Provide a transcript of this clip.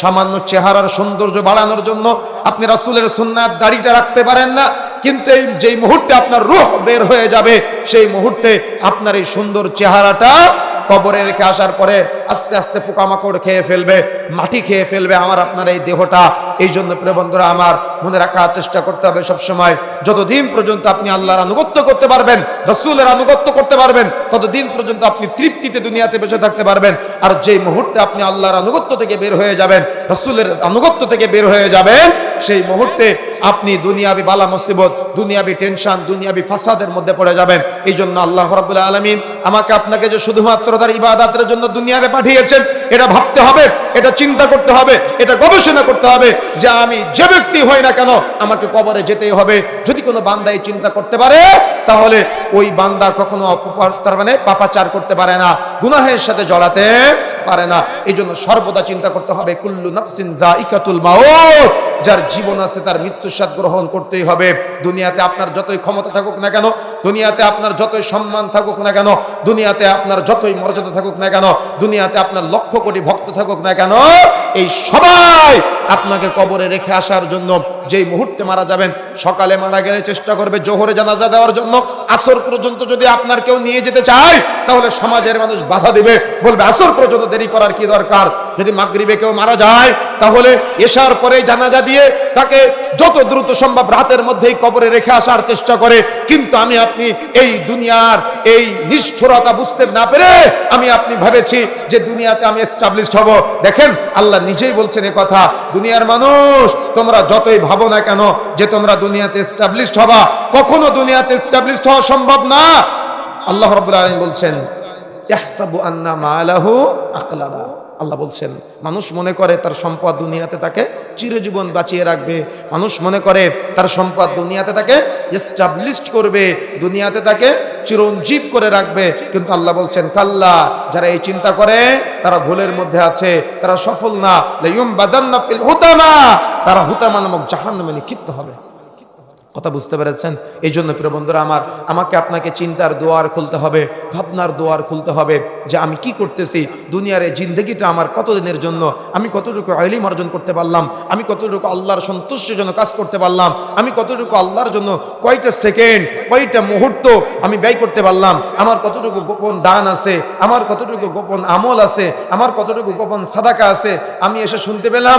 সামান্য চেহারার সৌন্দর্য বাড়ানোর জন্য আপনি রাসুলের সুন্নার দাড়িটা রাখতে পারেন না, কিন্তু এই যেই মুহূর্তে আপনার রুহ বের হয়ে যাবে, সেই মুহূর্তে আপনার এই সুন্দর চেহারাটা কবরে রেখে আসার পরে আস্তে আস্তে পোকামাকড় খেয়ে ফেলবে, মাটি খেয়ে ফেলবে আমার আপনার এই দেহটা। এই জন্য প্রিয় বন্ধুরা আমার মনে রাখার চেষ্টা করতে হবে সবসময়। যতদিন পর্যন্ত আপনি আল্লাহর আনুগত্য করতে পারবেন, রসুলের আনুগত্য করতে পারবেন, ততদিন পর্যন্ত আপনি তৃপ্তিতে দুনিয়াতে বেঁচে থাকতে পারবেন। আর যেই মুহূর্তে আপনি আল্লাহর আনুগত্য থেকে বের হয়ে যাবেন, রসুলের আনুগত্য থেকে বের হয়ে যাবেন, সেই মুহূর্তে আপনি দুনিয়াবি বালা মুসিবত, দুনিয়াবি টেনশন, দুনিয়াবি ফাসাদের মধ্যে পড়ে যাবেন। এই জন্য আল্লাহ রাব্বুল আলামিন আমাকে আপনাকে যে শুধুমাত্র তার ইবাদতের জন্য দুনিয়াতে পাঠিয়েছেন, এটা ভাবতে হবে, এটা চিন্তা করতে হবে, এটা গবেষণা করতে হবে যে আমি যে ব্যক্তি হই না কেন, আমাকে কবরে যেতেই হবে। যদি কোনো বান্দা এই চিন্তা করতে পারে, তাহলে ওই বান্দা কখনো তার মানে পাপাচার করতে পারে না, গুনাহের সাথে জড়াতে পারে না। এই জন্য সর্বদা চিন্তা করতে হবে, কুল্লু নাফসিন জাইকাতুল মাউত। যার জীবন আছে তার মৃত্যু স্বাদ গ্রহণ করতেই হবে। দুনিয়াতে আপনার যতই ক্ষমতা থাকুক না কেন, দুনিয়াতে আপনার যতই সম্মান থাকুক না কেন, দুনিয়াতে আপনার যতই মর্যাদা থাকুক না কেন, দুনিয়াতে আপনার লক্ষ কোটি ভক্ত থাকুক না কেন এই সবাই আপনাকে কবরে রেখে আসার জন্য যেই মুহূর্তে মারা যাবেন, সকালে মারা গেলে চেষ্টা করবে জোহরে জানাজা দেওয়ার জন্য। আসর পর্যন্ত যদি আপনার কেউ নিয়ে যেতে চায়, তাহলে সমাজের মানুষ বাধা দিবে। বলবে, আসর পর্যন্ত দেরি করার কি দরকার? যদি মাগরিবে কেউ মারা যায় তাহলে এসার পরে জানাজা দিয়ে তাকে যত দ্রুত সম্ভব রাতের মধ্যেই কবরে রেখে আসার চেষ্টা করে। কিন্তু আমি আপনি এই দুনিয়ার এই নিষ্ঠুরতা বুঝতে না পেরে আমি আপনি ভেবেছি যে দুনিয়াতে আমি এস্টাবলিশড হব। দেখেন, আল্লাহ নিজেই বলছেন এ কথা, দুনিয়ার মানুষ তোমরা যতই ভাবো না কেন যে তোমরা দুনিয়াতে এস্টাবলিশড হবা। কখনো দুনিয়াতে এস্টাবলিশড হওয়া সম্ভব না। আল্লাহ রাব্বুল আলামিন বলছেন, ইয়াহসাবু আন্না মালাহু আকলাদা। আল্লাহ বলছেন, মানুষ মনে করে তার সম্পদ দুনিয়াতে তাকে চিরজীবন বাঁচিয়ে রাখবে। মানুষ মনে করে তার সম্পদ দুনিয়াতে তাকে এস্টাবলিশড করবে, দুনিয়াতে তাকে চিরঞ্জীব করে রাখবে। কিন্তু আল্লাহ বলছেন, কাল্লা, যারা এই চিন্তা করে, তারা ভুলের মধ্যে আছে, তারা সফল না। তারা হুতামা নামক জাহান্নামে নিক্ষিপ্ত হবে। কথা বুঝতে পেরেছেন? এই জন্য বন্ধুরা, আমার, আমাকে আপনাকে চিন্তার দোয়ার খুলতে হবে, ভাবনার দোয়ার খুলতে হবে যে আমি কি করতেছি, দুনিয়ার এই জিন্দগিটা আমার কতদিনের জন্য, আমি কতটুকু আইলিম অর্জন করতে পারলাম, আমি কতটুকু আল্লাহর সন্তুষ্টের জন্য কাজ করতে পারলাম, আমি কতটুকু আল্লাহর জন্য কয়টা সেকেন্ড, কয়টা মুহূর্ত আমি ব্যয় করতে পারলাম, আমার কতটুকু গোপন দান আছে, আমার কতটুকু গোপন আমল আছে, আমার কতটুকু গোপন সাদাকা আছে, আমি এসে শুনতে পেলাম